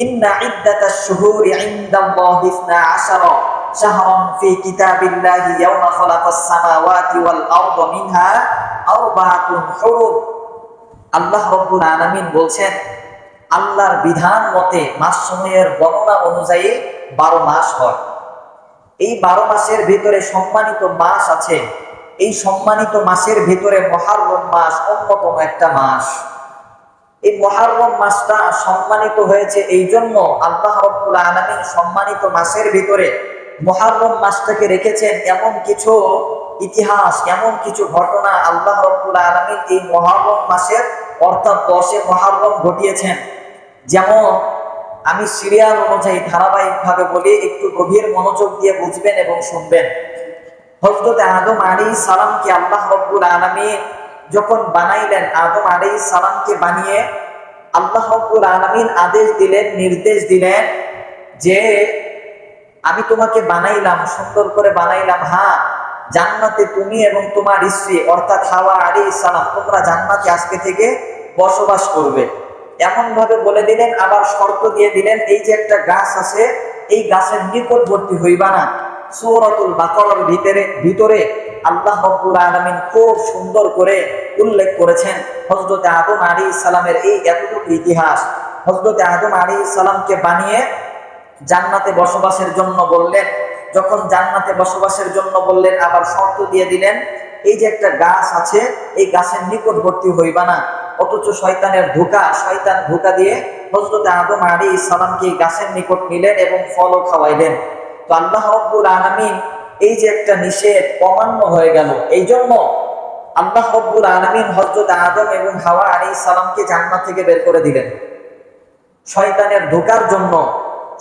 إن عدة الشهور عند الله اثنا عشر شهرا في كتاب الله يوم خلق السماوات والأرض منها أربعة حرم আল্লাহ রব্বুল আলামিন বলছেন আল্লাহর বিধান মতে মাস সময়ের গণনা অনুযায়ী বারো মাস হয় এই বারো মাসের ভিতরে সম্মানিত মাস আছে এই সম্মানিত মাসের ভিতরে মহারম মাস অন্যতম একটা মাস এই মহারম মাসটা সম্মানিত হয়েছে এই জন্য আল্লাহ রব্বুল আলমিন সম্মানিত মাসের ভিতরে মহারম মাসটাকে রেখেছেন এমন কিছু ইতিহাস, এমন কিছু ঘটনা আল্লাহ রব্বুল আলমিন এই মহারম মাসের অর্থাৎ দশে মহারম ঘটিয়েছেন। যেমন আমি সিরিয়াল অনুযায়ী ধারাবাহিকভাবে বলি, একটু গভীর মনোযোগ দিয়ে বুঝবেন এবং শুনবেন। হজরত আদম আলী সালামকে আল্লাহ রব্বুল আলমিন যখন বানাইলেন, আদম আলী সালামকে বানিয়ে আল্লাহ আলমিন আদেশ দিলেন, নির্দেশ দিলেন যে আমি তোমাকে বানাইলাম, সুন্দর করে বানাইলাম হ্যাঁ জান্নাতে তুমি এবং তোমার স্ত্রী, অর্থাৎ হাওয়া আলী সালাম, তোমরা জান্নাতে আজকে থেকে বসবাস করবে। এমন ভাবে বলে দিলেন, আবার শর্ত দিয়ে দিলেন, এই যে একটা গাছ আছে, এই গাছের নিকটবর্তী হইবা না। সৌরতুল বাকরের ভিতরে ভিতরে আল্লাহ রব্বুল আলমিন খুব সুন্দর করে উল্লেখ করেছেন হজরত আদম আলী সালামের এই এতটুকু ইতিহাস। হজরত আদম আলী সালামকে বানিয়ে জান্নাতে বসবাসের জন্য বললেন, যখন জান্নাতে বসবাসের জন্য বললেন, আবার শর্ত দিয়ে দিলেন, এই যে একটা গাছ আছে, এই গাছের নিকটবর্তী হইবা না, অথচ শয়তানের ধোকা, শয়তান ধোকা দিয়ে হজরত আদম আলী সালামকে এই গাছের নিকট নিলেন এবং ফলও খাওয়াইলেন। তো আল্লাহ রব্বুল আলমিন এই যে একটা নিষেধ অমান্য হয়ে গেল, এই জন্য আল্লাহ রব্বুল আলমিন হজরত আদম এবং হাওয়া আলী সালামকে জান্নাত থেকে বের করে দিলেন। শয়তানের ধোকার জন্য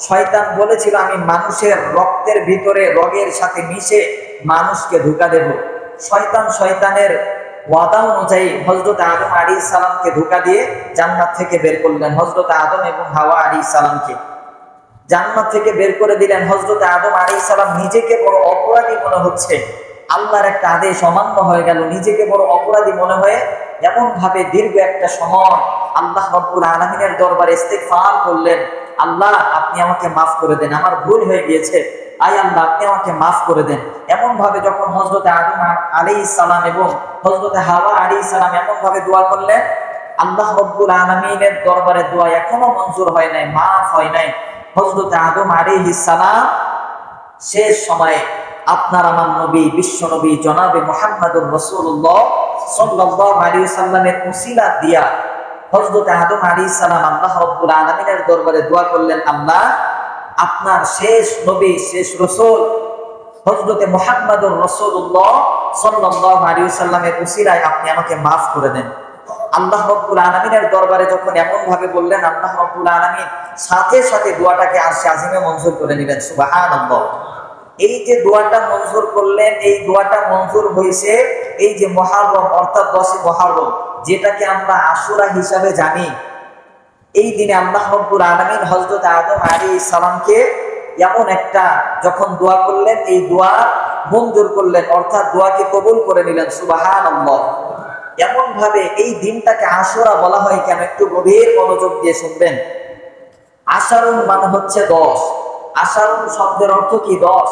শয়তান বলেছিল, আমি মানুষের রক্তের ভিতরে রগের সাথে মিশে মানুষকে ধোকা দেব। শয়তান শয়তানের ওয়াদা অনুযায়ী হজরত আদম আলী সালামকে ধোকা দিয়ে জান্নাত থেকে বের করলেন হজরত আদম এবং হাওয়া আলী সালামকে। জান্নাত থেকে বের করে দিলেন হজরত আদম আলী সালাম। নিজেকে বড় অপরাধী মনে হচ্ছে। আল্লাহর একটা আদেশ অমান্য হয়ে গেল। নিজেকে বড় অপরাধী মনে হয়ে এমন ভাবে দীর্ঘ একটা সময় আল্লাহ রব্বুল আলমিনের দরবারে ইস্তেগফার করলেন। আল্লাহ, আপনি আমাকে মাফ করে দেন। আমার ভুল হয়ে গিয়েছে। আই আল্লাহ, আপনি আমাকে মাফ করে দেন। এমন ভাবে যখন হজরত আদম আলী সালাম এবং হজরত হাওয়া আলী সালাম এমন ভাবে দোয়া করলেন, আল্লাহ রব্বুল আলমিনের দরবারে দোয়া এখনও মঞ্জুর হয় নাই, মাফ হয় নাই। হজরত আদম আলী সালাম শেষ সময়ে আপনার আমার নবী, বিশ্ব নবী জনাবে মোহাম্মদুর রসুল্লাহ সাল্লাহ আলী সাল্লামের উসিলা দিয়া হজরত আদম আলী সালাম আল্লাহ রব্বুল আলমিনের দরবারে দোয়া করলেন, আল্লাহ, আপনার শেষ নবী, শেষ রসুল হজরতে মোহাম্মদুর রসুল্লাহ সাল্লাহ আলী সাল্লামের উসিলায় আপনি আমাকে মাফ করে দেন। আল্লাহ রব্বুল আলমিনের দরবারে যখন এমন ভাবে বললেন, আল্লাহ রব্বুল আলমিন সাথে সাথে দোয়াটাকে আসে আজিমে মঞ্জুর করে নিলেন সুবাহ এই যে দোয়াটা মঞ্জুর করলেন, এই দোয়াটা মঞ্জুর হয়েছে এই যে মহারম, অর্থাৎ দশে মহারম, যেটাকে আমরা আশুরা হিসাবে জানি। এই দিনে আল্লাহ রব্বুল আলমিন হজরত আদম আলী সালামকে এমন একটা যখন দোয়া করলেন, এই দোয়া মঞ্জুর করলেন, অর্থাৎ দোয়াকে কবুল করে নিলেন সুবাহান এমন ভাবে এই দিনটাকে আশুরা বলা হয় কেন? একটু গভীর মনোযোগ দিয়ে শুনবেন। আশারুন মানে হচ্ছে দশ। আশারুন শব্দের অর্থ কি দশ?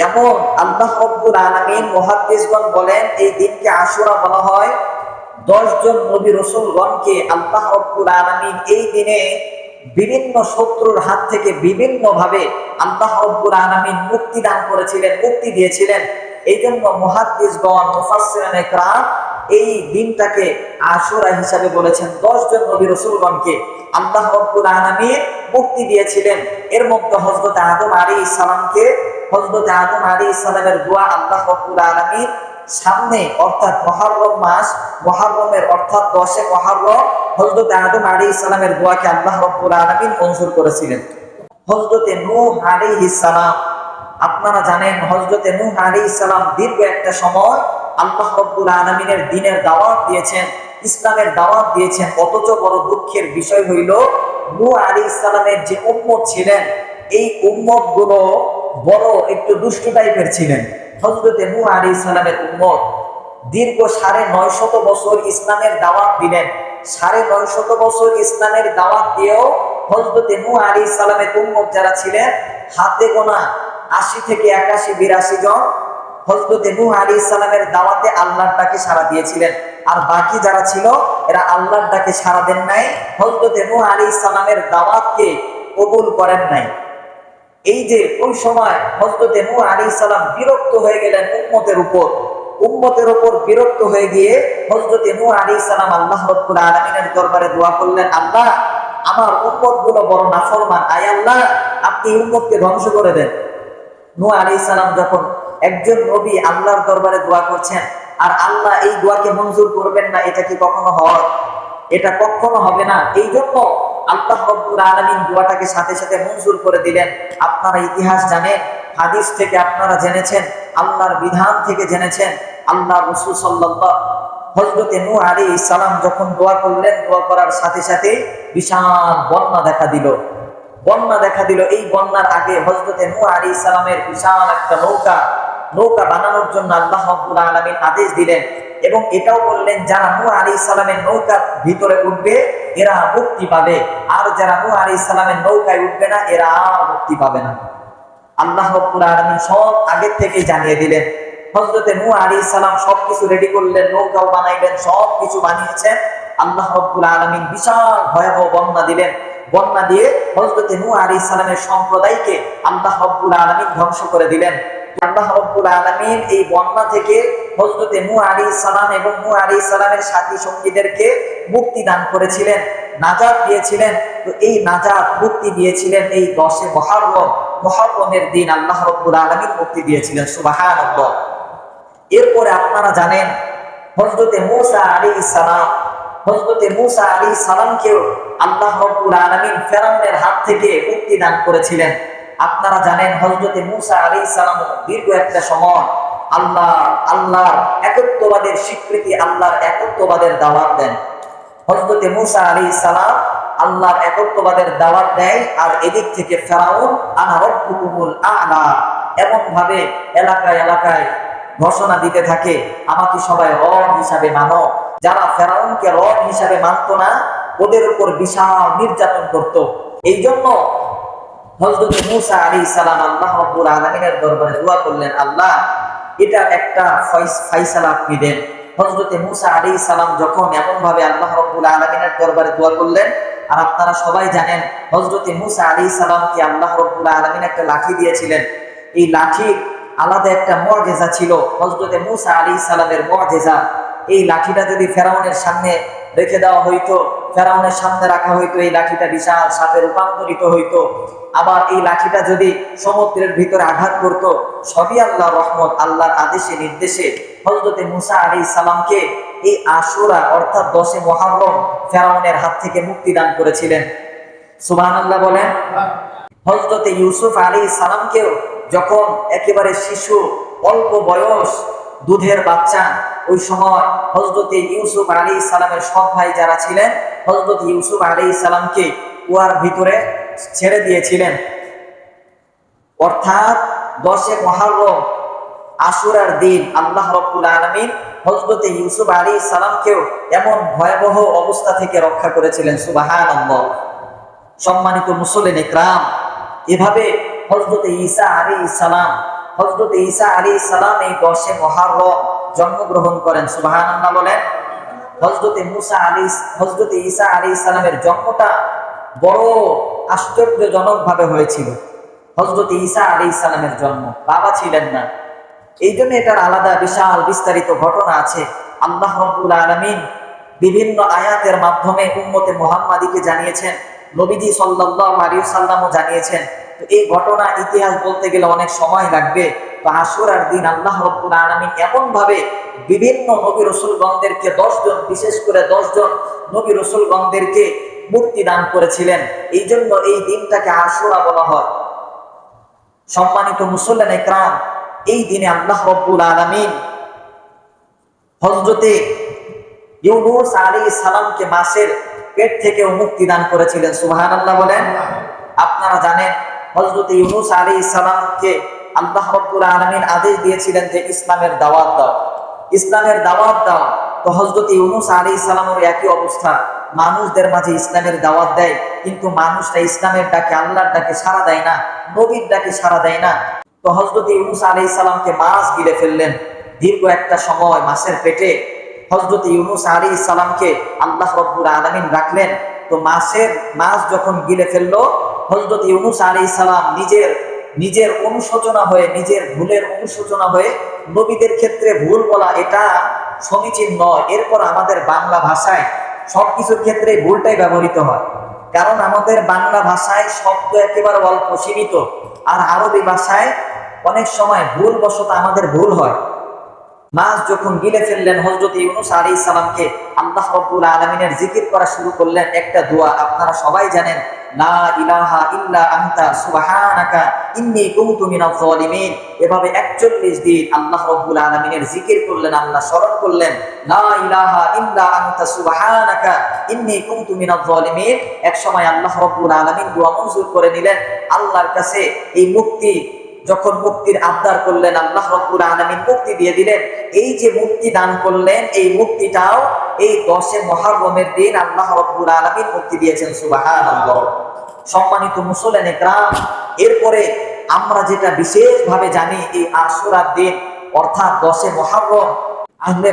এমন আল্লাহ রব্বুল আলমিন মহাদ্দেশগণ বলেন, এই দিনকে আশুরা বলা হয়। দশ জন নবী রসুলগণকে আল্লাহ রব্বুল আলমিন এই দিনে বিভিন্ন শত্রুর হাত থেকে বিভিন্ন ভাবে আল্লাহ রব্বুল আলমিন মুক্তি দান করেছিলেন, মুক্তি দিয়েছিলেন। এই জন্য মহাদ্দেশগণ মুফাসিরান একরাম এই দিনটাকে আশুরা হিসাবে বলেছেন। দশ জন নবী রসুলগণকে আল্লাহ রব্বুল আলমিন মুক্তি দিয়েছিলেন। এর মধ্যে হজরত আদম আলী ইসালামকে হজরত আদম আলী ইসালামের দোয়া আল্লাহ রব্বুল আলমিন সামনে অর্থাৎ মহারম মাস, মহারমের অর্থাৎ দশে মহারম হজরত আদম আলী ইসলামের দোয়াকে আল্লাহ রব্বুল আলমিন মঞ্জুর করেছিলেন। হজরতে নূহ আলী ইসালাম আপনারা জানেন হজরতে নূহ আলী ইসলাম দীর্ঘ একটা সময় আল্লাহ রব্বুল আলমিনের দিনের দাওয়াত দিয়েছেন, ইসলামের দাওয়াত দিয়েছেন। অথচ বড় দুঃখের বিষয় হইল, নূহ আলী ইসলামের যে উম্মত ছিলেন, এই উম্মতগুলো বড় একটু দুষ্ট টাইপের ছিলেন। হজরতে নূহ আলী ইসলামের উম্মত দীর্ঘ সাড়ে নয় শত বছর ইসলামের দাওয়াত দিলেন। সাড়ে নয় শত বছর ইসলামের দাওয়াত দিয়েও হজরতে নূহ আলী ইসলামের উম্মত যারা ছিলেন, হাতে গোনা আশি থেকে একাশি বিরাশি জন হজরতে নূহ দাওয়াতে আল্লাহর ডাকে সাড়া দিয়েছিলেন। আর বাকি যারা ছিল, এরা আল্লাহর ডাকে সাড়া দেন নাই হজরতে নূহ আলী ইসলামের দাওয়াতকে কবুল করেন নাই। এই যে ওই সময় হজরতে নূহ আলী ইসলাম বিরক্ত হয়ে গেলেন উম্মতের উপর। উম্মতের উপর বিরক্ত হয়ে গিয়ে হজরতে নূহ আলী ইসলাম আল্লাহ রব্বুল আলমিনের দরবারে দোয়া করলেন, আল্লাহ, আমার উম্মতগুলো বড় নাফরমান। আয় আল্লাহ, আপনি উম্মতকে ধ্বংস করে দেন। নূহ আলী ইসলাম যখন একজন নবী আল্লাহর দরবারে দোয়া করছেন, আর আল্লাহ এই দোয়াকে মঞ্জুর করবেন না, এটা কি কখনো হয়? এটা কখনো হবে না। এই জন্য আল্লাহ রব্বুল আলমিন দোয়াটাকে সাথে সাথে মঞ্জুর করে দিলেন। আপনারা ইতিহাস জানেন, হাদিস থেকে আপনারা জেনেছেন, আল্লাহর বিধান থেকে জেনেছেন, আল্লাহ রসুল সাল্লাহ হজরতে নূহ আলী ইসলাম যখন দোয়া করলেন, দোয়া করার সাথে সাথে বিশাল বন্যা দেখা দিল। বন্যা দেখা দিল। এই বন্যার আগে হজরতে নূহ আলী ইসলামের বিশাল একটা নৌকা নৌকা বানানোর জন্য আল্লাহ রব্বুল আলমিন আদেশ দিলেন এবং এটাও বললেন, যারা নূহ আলী ইসলামের নৌকার ভিতরে উঠবে, এরা মুক্তি পাবে। আর যারা নূহ আলী ইসলামের নৌকায় উঠবে না, এরা মুক্তি পাবে না। আল্লাহ রব্বুল আলমিন সব আগের থেকেই জানিয়ে দিলেন। হজরতে নূহ আলী ইসলাম সবকিছু রেডি করলেন, নৌকাও বানাইলেন সব কিছু বানিয়েছেন। আল্লাহ রব্বুল আলমিন বিশাল ভয়াবহ বন্যা দিলেন। বন্যা দিয়ে হজরতে নূহ আলী ইসলামের সম্প্রদায়কে আল্লাহ রব্বুল আলমিন ধ্বংস করে দিলেন। আল্লাহ রব্বুল আলমিন এই বন্যা থেকে হজরতে আলী ইসলাম এবং আলী ইসলামের সাথী সঙ্গীদেরকে মুক্তি দান করেছিলেন, নাজাত দিয়েছিলেন। তো এই নাজাত মুক্তি দিয়েছিলেন এই দশে মহারম মহারমের দিন আল্লাহ রব্বুল আলমিন মুক্তি দিয়েছিলেন সুবাহান এরপরে আপনারা জানেন হজরতে মুসা আলী ইসালাম হজরতে মুসা আলী সালামকেও আল্লাহ রব্বুল আলমিন ফেরাউনের হাত থেকে মুক্তি দান করেছিলেন। আপনারা জানেন হজরতে মুসা আলী সালাম দীর্ঘ একটা সময় আল্লাহ, আল্লাহর একত্ববাদের স্বীকৃতি, আল্লাহর একত্ববাদের দাওয়াত দেন। হজরতে মুসা আলী সালাম আল্লাহর একত্ববাদের দাওয়াত দেয় আর এদিক থেকে ফেরাউন, আনা রব্বুকুমুল আলা এমন ভাবে এলাকায় এলাকায় ঘোষণা দিতে থাকে, আমাকে সবাই রব হিসাবে মানো। যারা ফেরাউনকে রব হিসাবে মানত না, ওদের উপর বিশাল নির্যাতন করত। এই জন্য হজরত মুসা আলী সালাম আল্লাহ রব্বুল আলমিনের দরবারে দোয়া করলেন, আল্লাহ, এটা একটা ফাইসালা আপনি দেন। হজরতে মুসা আলী সালাম যখন এমন ভাবে আল্লাহ রব্বুল আলমিনের দরবারে দোয়া করলেন, আর আপনারা সবাই জানেন হজরতে মুসা আলী সালামকে আল্লাহ রব্বুল আলমিন একটা লাঠি দিয়েছিলেন। এই লাঠির আলাদা একটা মর্যাদা ছিল হজরতে মুসা আলী সালামের মর্যাদা। এই লাঠিটা যদি ফেরাউনের সামনে রেখে দেওয়া হইতো ফেরাউনের সামনে রাখা হইতো, এই লাঠিটা বিশাল সাপে রূপান্তরিত হইতো। আবার এই লাঠিটা যদি সমুদ্রের ভিতরে আঘাত করত, সবই আল্লাহ রহমত, আল্লাহর আদেশে, নির্দেশে হজরতে মুসা আলী সালামকে এই আশুরা, অর্থাৎ দশে মহারম ফেরাউনের হাত থেকে মুক্তি দান করেছিলেন। সুবাহ আল্লাহ বলেন হজরতে ইউসুফ আলী সালামকেও যখন একেবারে শিশু, অল্প বয়স, দুধের বাচ্চা ওই সময় হজরতে ইউসুফ আলী সালামের সৎ ভাই যারা ছিলেন হজরত ইউসুফ আলী সালামকে কুয়ার ভিতরে ছেড়ে দিয়েছিলেন। অর্থাৎ দশে মহারম, আশুরার দিন আল্লাহ রব্বুল আলমিন হজরতে ইউসুফ আলী সালামকেও এমন ভয়াবহ অবস্থা থেকে রক্ষা করেছিলেন সুবাহান সম্মানিত মুসলিন ইকরাম এভাবে হজরতে ঈসা আলী সালাম হজরতে ঈসা আলী সালাম এই দশে মহারম জন্মগ্রহণ করেন। সুবাহান আল্লাহ বলেন হজরতে মুসা আলী হজরতে ঈসা আলী সালামের জন্মটা বড় আশ্চর্যজনক ভাবে হয়েছিল। হজরত ঈসা আলী সালামের জন্ম, বাবা ছিলেন না। এই জন্য এটার আলাদা বিশাল বিস্তারিত ঘটনা আছে। আল্লাহ রব্বুল আলমিন বিভিন্ন আয়াতের মাধ্যমে উম্মতে মোহাম্মাদিকে জানিয়েছেন, নবীজি সাল্লাহ আলী সাল্লামও জানিয়েছেন। তো এই ঘটনা ইতিহাস বলতে গেলে অনেক সময় লাগবে। তো আশুরার দিন আল্লাহ রব্বুল আলমিন এমন ভাবে বিভিন্ন নবী রসুলগণদেরকে দশজন, বিশেষ করে দশজন নবী রসুলগণদেরকে মুক্তি দান করেছিলেন। এই জন্য এই দিনটাকে আশুরা বলা হয়। সম্মানিত মুসল্লান একরাম, এই দিনে আল্লাহ রব্বুল আলমিন হজরতে ইউনুস আলী সালামকে মাসের পেট থেকেও মুক্তি দান করেছিলেন। সুবাহান আল্লাহ বলেন, আপনারা জানেন হজরত ইউনুস আলী সালামকে আল্লাহ রব্বুল আলমিন আদেশ দিয়েছিলেন যে ইসলামের দাওয়াত দাও। ইসলামের দাওয়াত দাও তো হজরত ইউনুস আলী সালামের একই অবস্থা। মানুষদের মাঝে ইসলামের দাওয়াত দেয়, কিন্তু মানুষরা ইসলামের ডাকে, আল্লাহর ডাকে সাড়া দেয় না, নবীর ডাকে সাড়া দেয় না। তো হজরত ইউনুস আলাই সালামকে মাছ গিলে ফেললেন। দীর্ঘ একটা সময় মাছের পেটে হজরত ইউনুস আলী সালামকে আল্লাহ রব্বুর আলমিন রাখলেন। তো মাছের মাছ যখন গিলে ফেলল হজরত ইউনুস আলী সালাম নিজের নিজের অনুশোচনা হয়ে, নিজের ভুলের অনুশোচনা হয়ে নবীদের ক্ষেত্রে ভুল বলা এটা সমীচীন নয়। এরপর আমাদের বাংলা ভাষায় সব কিছুর ক্ষেত্রে ভুলটাই ব্যবহৃত হয়। কারণ আমাদের বাংলা ভাষায় শব্দ একেবারে অল্প সীমিত। আর আরবি ভাষায় অনেক সময় ভুল বশত আমাদের ভুল হয়। মাছ যখন গিলে ফেললেন হজরত ইউনুস আলী সালামকে, আল্লাহ রব্বুল আলমিনের জিকির করা শুরু করলেন। একটা দোয়া আপনারা সবাই জানেন ইলাহা এভাবে 41 দিন আল্লাহ জিকির করলেন, আল্লাহ স্মরণ করলেন ইলাহা এক সময় আল্লাহ মঞ্জুর করে নিলেন, আল্লাহর কাছে এই মুক্তি যখন মুক্তির আবদার করলেন, আল্লাহ রব্বুল আলমিন মুক্তি দিয়ে দিলেন। এই যে মুক্তি দান করলেন, এই মুক্তিটাও এই দশে মহারমের দিন আল্লাহ রব্বুল আলমিন মুক্তি দিয়েছেন সুবাহান সম্মানিত মুসলেন গ্রাম এরপরে আমরা যেটা বিশেষভাবে জানি, এই আশুরার দিন, অর্থাৎ দশে মহারম, আহলে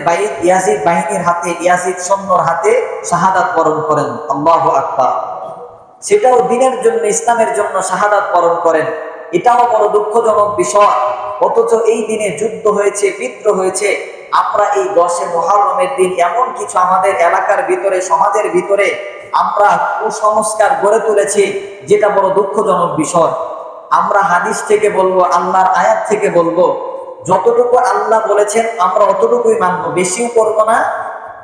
বাহিনীর হাতে, ইয়াজিদ সৈন্যর হাতে শাহাদাত বরণ করেন, আল্লাহ আকবার। সেটাও দিনের জন্য, ইসলামের জন্য শাহাদাত বরণ করেন। এটাও বড় দুঃখজনক বিষয়। অথচ এই দিনে যুদ্ধ হয়েছে, বিদ্রোহ হয়েছে। আমরা এই দশে মহারমের দিন এমন কিছু আমাদের এলাকার ভিতরে, সমাজের ভিতরে আমরা কুসংস্কার গড়ে তুলেছি, যেটা বড় দুঃখজনক বিষয়। আমরা হাদিস থেকে বলব, আল্লাহর আয়াত থেকে বলব, যতটুকু আল্লাহ বলেছেন আমরা অতটুকুই মানবো, বেশিও করব না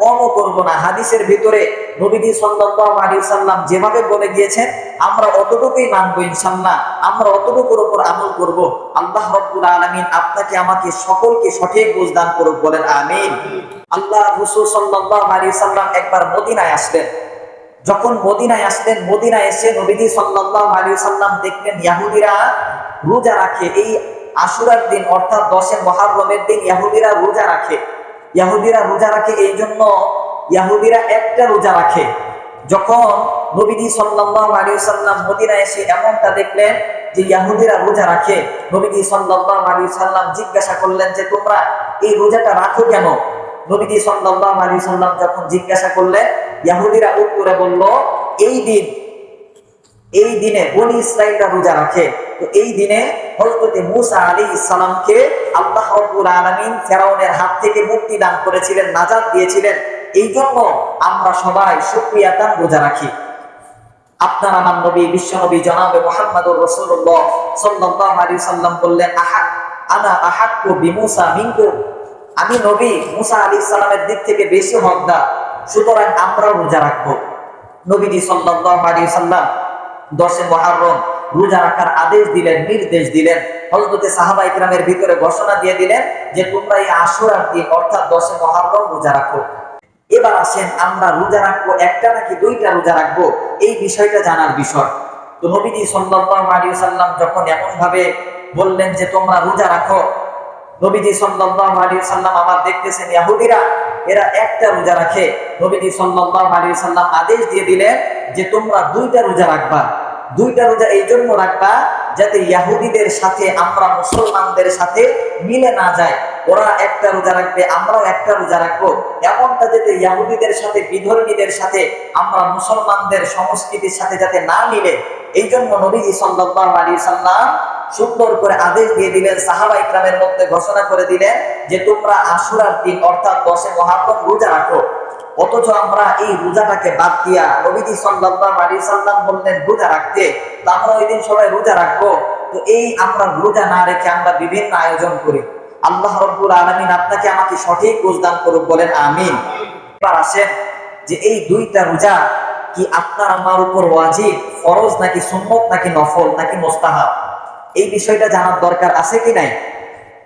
কমও করব না। হাদিসের ভিতরে নবীজি সাল্লাল্লাহু আলাইহি সাল্লাম যেভাবে বলে গিয়েছেন, আমরা অতটুকুই মানবো ইনশাআল্লাহ, আমরা অতটুকুর উপর আমল করব। আল্লাহ রাব্বুল আলামিন আপনাকে আমাকে সকলকে সঠিক বুঝ দান করুক, বলেন আমিন। আল্লাহ রাসূল সাল্লাল্লাহু আলাইহি সাল্লাম একবার মদিনায় আসলেন। যখন মদিনায় আসলেন, মদিনায় এসে নবীজি সাল্লাল্লাহু আলাইহি সাল্লাম দেখলেন ইহুদিরা রোজা রাখে। এই আশুরার দিন অর্থাৎ দশে মহারমের দিন ইহুদিরা রোজা রাখে। ইয়াহুদিরা রোজা রাখে এই জন্য ইয়াহুদিরা একটা রোজা রাখে। যখন নবীজি সাল্লাল্লাহু আলাইহি সাল্লাম মদিনা এসে এমনটা দেখলেন যে ইয়াহুদিরা রোজা রাখে, নবীজি সাল্লাল্লাহু আলাইহি সাল্লাম জিজ্ঞাসা করলেন যে, তোমরা এই রোজাটা রাখো কেন? নবীজি সাল্লাল্লাহু আলাইহি সাল্লাম যখন জিজ্ঞাসা করলেন, ইয়াহুদিরা উত্তরে বলল, এই দিন এই দিনে বনি ইসরাইলরা রোজা রাখে। তো এই দিনে হযরতে মুসা আলী ইসলামকে আল্লাহ রব্বুল আলামিন ফেরাউনের হাত থেকে মুক্তি দান করেছিলেন নাজাদ দিয়েছিলেন। এই জন্য আমরা সবাই শুকরিয়া দান রোজা রাখি। আপনার আমার নবী বিশ্ব নবী জনাবে মোহাম্মদুর রাসূলুল্লাহ সাল্লাল্লাহু আলাইহি সাল্লাম বললেন আহা আনা আহাক্কু বিমুসা মিনকুম আমি নবী মুসা আলাইহিস সালামের দিক থেকে বেশি হকদার। সুতরাং আমরাও রোজা রাখব। নবীজি সাল্লাল্লাহু আলাইহি সাল্লাম দশে মহারম রোজা রাখার আদেশ দিলেন, নির্দেশ দিলেন। হজরতে সাহাবা ইকরামের ভিতরে ঘোষণা দিয়ে দিলেন যে, তোমরা এই আশুরার দিন অর্থাৎ দশে মহারম রোজা রাখো। এবার আসেন আমরা রোজা রাখব, একটা নাকি দুইটা রোজা রাখব, এই বিষয়টা জানার বিষয়। তো নবীজি সাল্লাল্লাহু আলাইহি সাল্লাম যখন এমন ভাবে বললেন যে, তোমরা রোজা রাখো, নবীজি সাল্লাল্লাহু আলাইহি সাল্লাম আবার দেখতেছেন ইহুদিরা এরা একটা রোজা রাখে। নবীজি সাল্লাল্লাহু আলাইহি সাল্লাম আদেশ দিয়ে দিলেন যে তোমরা দুইটা রোজা রাখবা। দুইটা রোজা এই জন্য রাখবা যাতে ইয়াহুদিদের সাথে, আমরা মুসলমানদের সাথে মিলে না যায়। ওরা একটা রোজা রাখবে, আমরাও একটা রোজা রাখব। এমনটা যাতে ইয়াহুদিদের সাথে, বিধর্মীদের সাথে, আমরা মুসলমানদের সংস্কৃতির সাথে যাতে না মিলে। এই জন্য নবীজি সাল্লাল্লাহু আলাইহি সাল্লাম সুন্দর করে আদেশ দিয়ে দিলেন সাহাবা ইকরামের মধ্যে ঘোষণা করে দিলেন যে তোমরা আশুরার দিন, অর্থাৎ দশে মহারম রোজা রাখো। অথচ আমরা এই রোজাটাকে বাদ দিয়া নবীজি সাল্লাল্লাহু আলাইহি সাল্লাম বললেন, রোজা রাখতে। তো আমরা ওই দিন সবাই রোজা রাখব। তো এই আমরা রোজা না রেখে আমরা বিভিন্ন আয়োজন করি। আল্লাহ রব্বুল আলামিন আপনাকে আমাকে সঠিক বুঝদান করুক, বলেন আমিন। এবার আসেন যে এই দুইটা রোজা কি আপনার আমার উপর ওয়াজিব, ফরজ নাকি সুন্নত নাকি নফল, নাকি মোস্তাহাব? এই বিষয়টা জানার দরকার আছে কি নাই?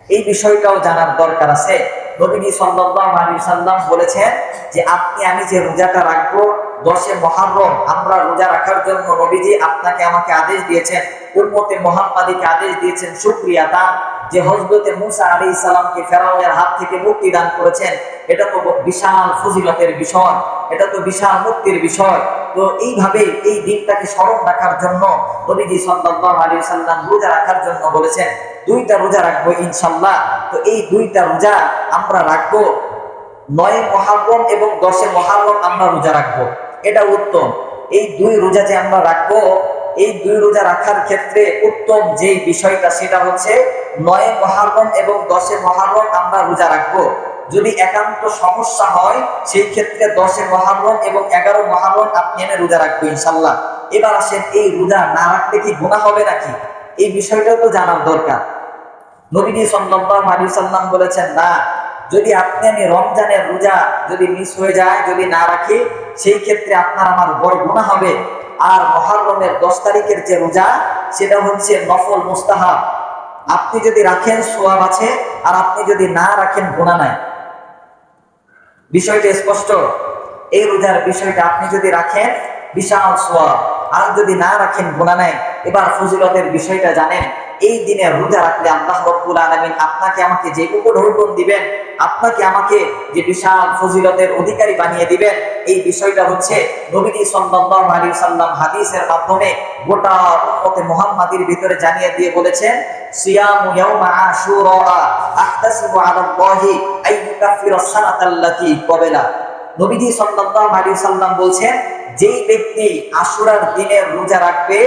এই বিষয়টাও জানার দরকার আছে। নবীজি সাল্লাল্লাহু আলাইহি সাল্লাম বলেছেন যে, আপনি, আমি যে রোজাটা রাখব, দশে মহারম, আমরা রোজা রাখার জন্য নবীজি আপনাকে আমাকে আদেশ দিয়েছেন। উম্মতে মুহাম্মাদীকে আদেশ দিয়েছেন, শুকরিয়া দান। যে হযরতে মুসা আলী সালামকে ফেরাউনের হাত থেকে মুক্তি দান করেছেন, এটা তো বিশাল ফজিলতের বিষয়, এটা তো বিশাল মুক্তির বিষয়। তো এইভাবে এই দিনটাকে স্মরণ রাখার জন্য নবীজি সাল্লাল্লাহু আলী সাল্লাম রোজা রাখার জন্য বলেছেন, দুইটা রোজা রাখব ইনশাল্লাহ তো এই দুইটা রোজা আমরা রাখব, নয় মহারম এবং দশে মহারম আমরা রোজা রাখব। এটা উত্তম। এই দুই রোজা যে আমরা রাখব, এই দুই রোজা রাখার ক্ষেত্রে উত্তম যে বিষয়টা, সেটা হচ্ছে নয় মহারম এবং দশে মহারম আমরা রোজা রাখব। যদি একান্ত সমস্যা হয়, সেই ক্ষেত্রে দশে মহারম এবং এগারো মহারম আপনি এনে রোজা রাখব ইনশাল্লাহ এবার আসেন, এই রোজা না রাখলে কি গুণা হবে নাকি? এই বিষয়টাও তো জানার দরকার। নবীজি সাল্লাল্লাহু আলাইহি সাল্লাম বলেছেন, না, যদি আপনি আমি রমজানের রোজা যদি মিস হয়ে যায়, যদি না রাখি, সেই ক্ষেত্রে আপনার আমার বড় গুণা হবে। আর মহারমের দশ তারিখের যে রোজা, সেটা হচ্ছে নফল মুস্তাহাব। আপনি যদি রাখেন সোয়াব আছে, আর আপনি যদি না রাখেন গোনা নাই। বিষয়টা স্পষ্ট। এই রোজার বিষয়টা আপনি যদি রাখেন, বিশাল সোয়াব। আর যদি না রাখেন গোনা নাই, এবার ফজিলতের বিষয়টা জানেন এই দিনে রোজা রাখলে আল্লাহ রব্বুল আলমিন আপনাকে আমাকে যে উপঢৌকন দিবেন, আপনাকে আমাকে যে বিশাল ফজিলতের অধিকারী বানিয়ে দিবেন, এই বিষয়টা হচ্ছে নবীজি সাল্লাল্লাহু আলাইহি সাল্লাম হাদিসের মাধ্যমে গোটা উম্মতে মুহাম্মাদির ভিতরে জানিয়ে দিয়ে বলেছেন, সিয়ামু ইয়াউমা আশুরা আহতাসিবু আলাল্লাহি আই ইউকাফিরা সানাতাল্লাতী ক্বাবলা। নবীজি সাল্লাল্লাহু আলাইহি সাল্লাম বলছেন, যেই ব্যক্তি আশুরার দিনে রোজা রাখবে,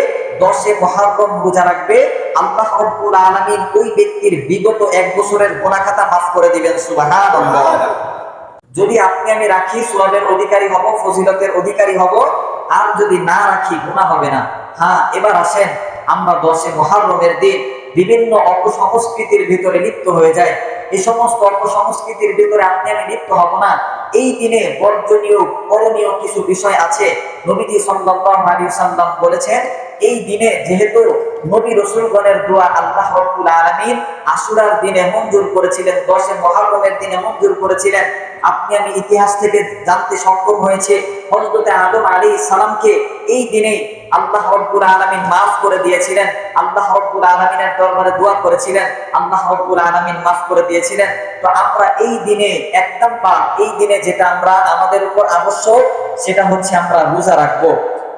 দশে মহারম রোজা রাখবে, আল্লাহ রব্বুল আলামিন ওই ব্যক্তির বিগত এক বছরের গোনা খাতা মাফ করে দিবেন, সুবহানাল্লাহ। যদি আপনি আমি রাখি সোয়াবের অধিকারী হব, ফজিলতের অধিকারী হব, আর যদি না রাখি গুণা হবে না। হ্যাঁ এবার আসেন, আমরা দশে মহারমের দিন বিভিন্ন অপসংস্কৃতির ভিতরে লিপ্ত হয়ে যায় এই সমস্ত অপসংস্কৃতির ভিতরে আপনি আমি লিপ্ত হব না। এই দিনে বর্জনীয়, করণীয় কিছু বিষয় আছে। নবীজি সাল্লাল্লাহু আলাইহি সাল্লাম বলেছেন এই দিনে যেহেতু নবী রসুলগণের দোয়া আল্লাহ রব্বুল আলামিন আশুরার দিনে মঞ্জুর করেছিলেন, দশে মহারমের দিনে মঞ্জুর করেছিলেন, আপনি আমি ইতিহাস থেকে জানতে সক্ষম হয়েছে। হযরত আদম আলাইহিস সালামকে এই দিনে আল্লাহ রব্বুল আলামিন মাফ করে দিয়েছিলেন, আল্লাহ রব্বুল আলামিনের দরবারে দোয়া করেছিলেন, আল্লাহ রব্বুল আলামিন মাফ করে দিয়েছিলেন। তো আমরা এই দিনে এক নাম্বার, এই দিনে যেটা আমরা, আমাদের উপর আবশ্যক, সেটা হচ্ছে আমরা রোজা রাখব।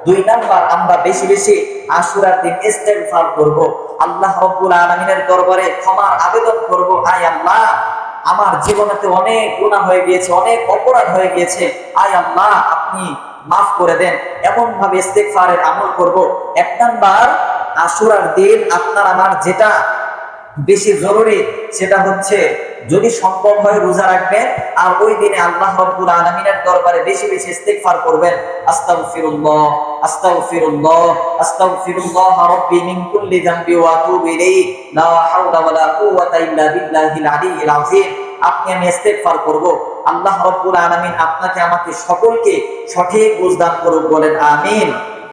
দুই নাম্বার আমরা বেশি বেশি আশুরার দিন ইস্তেগফার করব। আল্লাহ রব্বুল আলামিনের দরবারে ক্ষমার আবেদন করব। আয় আল্লাহ, আমার জীবনেতে অনেক গুনাহ হয়ে গিয়েছে, অনেক অপরাধ হয়ে গিয়েছে। আয় আল্লাহ, আপনি মাফ করে দেন। এমন ভাবে ইস্তেগফারের আমল করব। এক নাম্বার, আশুরার দিন আপনার আমার যেটা বেশি জরুরি সেটা হচ্ছে যদি সম্ভব হয় রোজা রাখবেন আর ওই দিনে আল্লাহ রব্বুল আলামিনের দরবারে বেশি বেশি ইস্তিগফার করবেন। আস্তাগফিরুল্লাহ আস্তাগফিরুল্লাহ আস্তাগফিরুল্লাহ রাব্বি মিন কুল্লি যামবি ওয়া লা হাওলা কুওয়াতা ইল্লা বিল্লাহিল আলিয়্যিল আযীম। আপনি আমি ইস্তেগফার করব। আল্লাহ রব্বুল আপনাকে আমাকে সকলকে সঠিক বুঝদান করুক বলেন, আমিন।